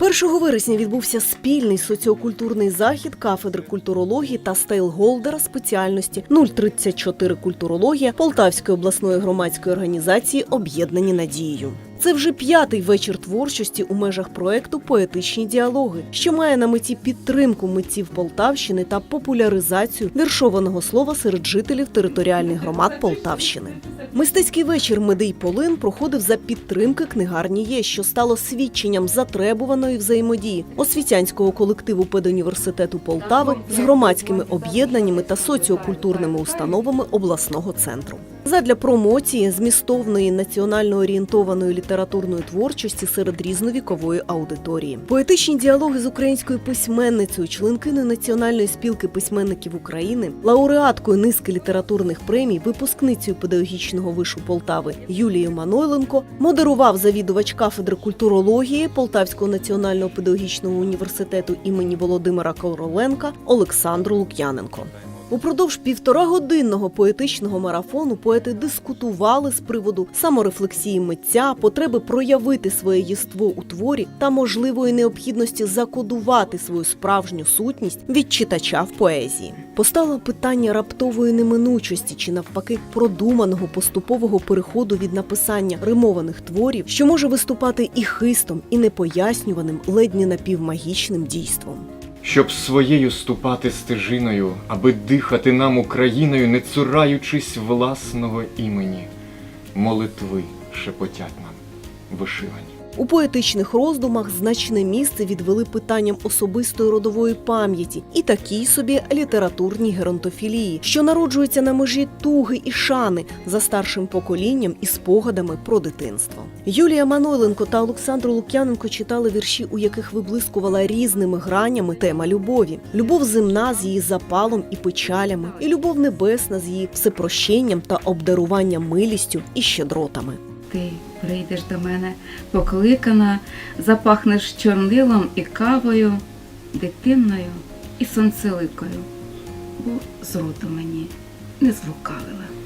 1 вересня відбувся спільний соціокультурний захід кафедри культурології та стейлголдера спеціальності 034 культурологія Полтавської обласної громадської організації Об'єднані надією. Це вже п'ятий вечір творчості у межах проекту Поетичні діалоги, що має на меті підтримку митців Полтавщини та популяризацію віршованого слова серед жителів територіальних громад Полтавщини. Мистецький вечір Медий Полин проходив за підтримки книгарні Є, що стало свідченням затребуваної взаємодії освітянського колективу педуніверситету Полтави з громадськими об'єднаннями та соціокультурними установами обласного центру. Задля промоції змістовної національно орієнтованої літературної творчості серед різновікової аудиторії. Поетичні діалоги з українською письменницею, членкиною Національної спілки письменників України, лауреаткою низки літературних премій, випускницею педагогічного вишу Полтави Юлією Манойленко модерував завідувач кафедри культурології Полтавського національного педагогічного університету імені Володимира Короленка Олександр Лук'яненко. Упродовж півторагодинного поетичного марафону поети дискутували з приводу саморефлексії митця, потреби проявити своє єство у творі та можливої необхідності закодувати свою справжню сутність від читача в поезії. Постало питання раптової неминучості чи навпаки продуманого поступового переходу від написання римованих творів, що може виступати і хистом, і непояснюваним, ледь не напівмагічним дійством. Щоб своєю ступати стежиною, аби дихати нам Україною, не цураючись власного імені, молитви шепотять нам вишивані. У поетичних роздумах значне місце відвели питанням особистої родової пам'яті і такій собі літературній геронтофілії, що народжується на межі туги і шани за старшим поколінням і спогадами про дитинство. Юлія Манойленко та Олександр Лук'яненко читали вірші, у яких виблискувала різними гранями тема любові: любов земна з її запалом і печалями, і любов небесна з її всепрощенням та обдаруванням милістю і щедротами. Ти прийдеш до мене покликана, запахнеш чорнилом і кавою, дитиною і сонцеликою, бо з мені не злукавила.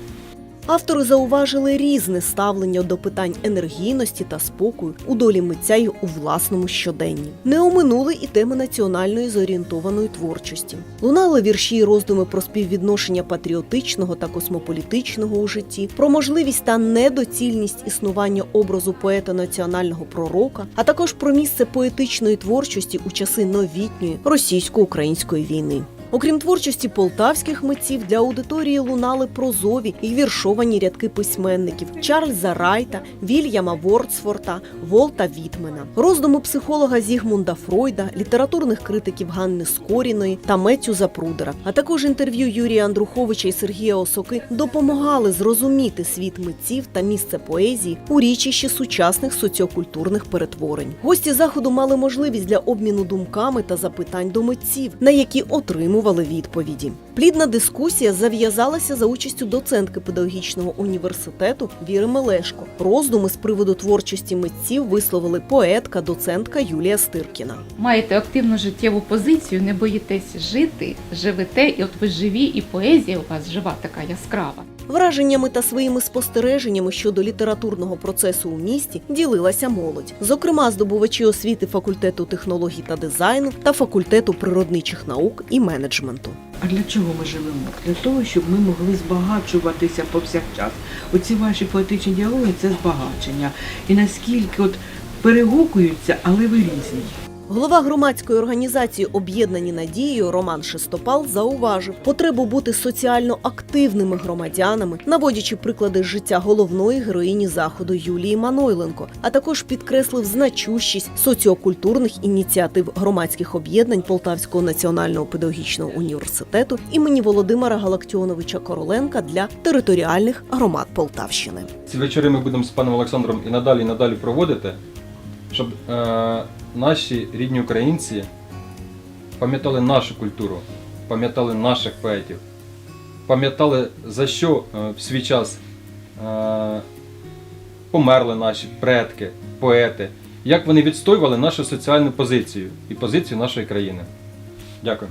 Автори зауважили різне ставлення до питань енергійності та спокою у долі митця й у власному щоденні. Не оминули і теми національної зорієнтованої творчості. Лунали вірші й роздуми про співвідношення патріотичного та космополітичного у житті, про можливість та недоцільність існування образу поета національного пророка, а також про місце поетичної творчості у часи новітньої російсько-української війни. Окрім творчості полтавських митців, для аудиторії лунали прозові і віршовані рядки письменників Чарльза Райта, Вільяма Вордсворта, Волта Вітмена, роздуми психолога Зігмунда Фройда, літературних критиків Ганни Скоріної та Меттю Запрудера, а також інтерв'ю Юрія Андруховича і Сергія Осоки допомагали зрозуміти світ митців та місце поезії у річищі сучасних соціокультурних перетворень. Гості заходу мали можливість для обміну думками та запитань до митців, на які отримували відповіді. Плідна дискусія зав'язалася за участю доцентки педагогічного університету Віри Мелешко. Роздуми з приводу творчості митців висловили поетка, доцентка Юлія Стиркіна. маєте активну життєву позицію, не боїтесь жити, живете, і от ви живі, і поезія у вас жива така яскрава. Враженнями та своїми спостереженнями щодо літературного процесу у місті ділилася молодь, зокрема здобувачі освіти факультету технологій та дизайну та факультету природничих наук і менеджменту. А для чого ми живемо? Для того, щоб ми могли збагачуватися повсякчас. Оці ваші поетичні діалоги це збагачення. І наскільки от перегукуються, але ви різні. Голова громадської організації Об'єднані надією Роман Шестопал зауважив потребу бути соціально активними громадянами, наводячи приклади життя головної героїні заходу Юлії Манойленко, а також підкреслив значущість соціокультурних ініціатив громадських об'єднань Полтавського національного педагогічного університету імені Володимира Галактіоновича Короленка для територіальних громад Полтавщини. Ці вечори ми будемо з паном Олександром і надалі і надалі проводити, щоб е, наші рідні українці пам'ятали нашу культуру, пам'ятали наших поетів, пам'ятали за що е, в свій час е, померли наші предки, поети, як вони відстоювали нашу соціальну позицію і позицію нашої країни. Дякую.